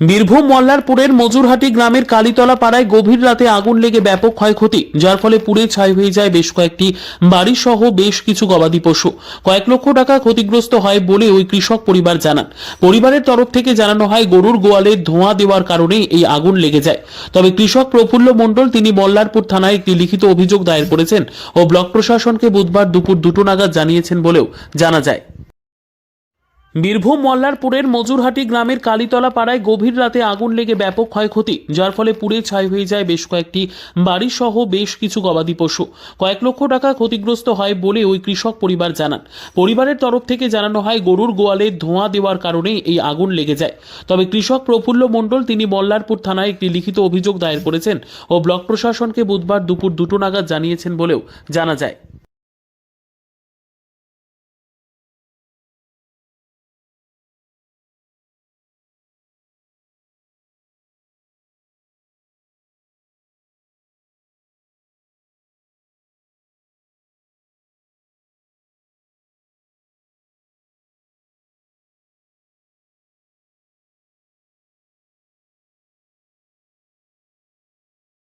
বীরভূম মল্লারপুরের মজুরহাটি গ্রামের কালীতলা পাড়ায় গভীর রাতে আগুন লেগে ব্যাপক ক্ষয়ক্ষতি, যার ফলে পুড়ে ছাই হয়ে যায় বেশ কয়েকটি বাড়ি সহ বেশ কিছু গবাদি পশু। কয়েক লক্ষ টাকা ক্ষতিগ্রস্ত হয় বলে ওই কৃষক পরিবার জানান। পরিবারের তরফ থেকে জানানো হয়, গরুর গোয়ালে ধোঁয়া দেওয়ার কারণেই এই আগুন লেগে যায়। তবে কৃষক প্রফুল্ল মণ্ডল, তিনি মল্লারপুর থানায় একটি লিখিত অভিযোগ দায়ের করেছেন ও ব্লক প্রশাসনকে বুধবার দুপুর দুটো নাগাদ জানিয়েছেন বলেও জানা যায়। বীরভূম মল্লারপুরের মজুরহাটি গ্রামের কালীতলা পাড়ায় গভীর রাতে আগুন লেগে ব্যাপক ক্ষয়ক্ষতি, যার ফলে পুড়ে ছাই হয়ে যায় বেশ কয়েকটি বাড়ি সহ বেশ কিছু গবাদি পশু। কয়েক লক্ষ টাকা ক্ষতিগ্রস্ত হয় বলে ওই কৃষক পরিবার জানান। পরিবারের তরফ থেকে জানানো হয়, গরুর গোয়ালে ধোঁয়া দেওয়ার কারণেই এই আগুন লেগে যায়। তবে কৃষক প্রফুল্ল মণ্ডল, তিনি মল্লারপুর থানায় একটি লিখিত অভিযোগ দায়ের করেছেন ও ব্লক প্রশাসনকে বুধবার দুপুর দুটো নাগাদ জানিয়েছেন বলেও জানা যায়।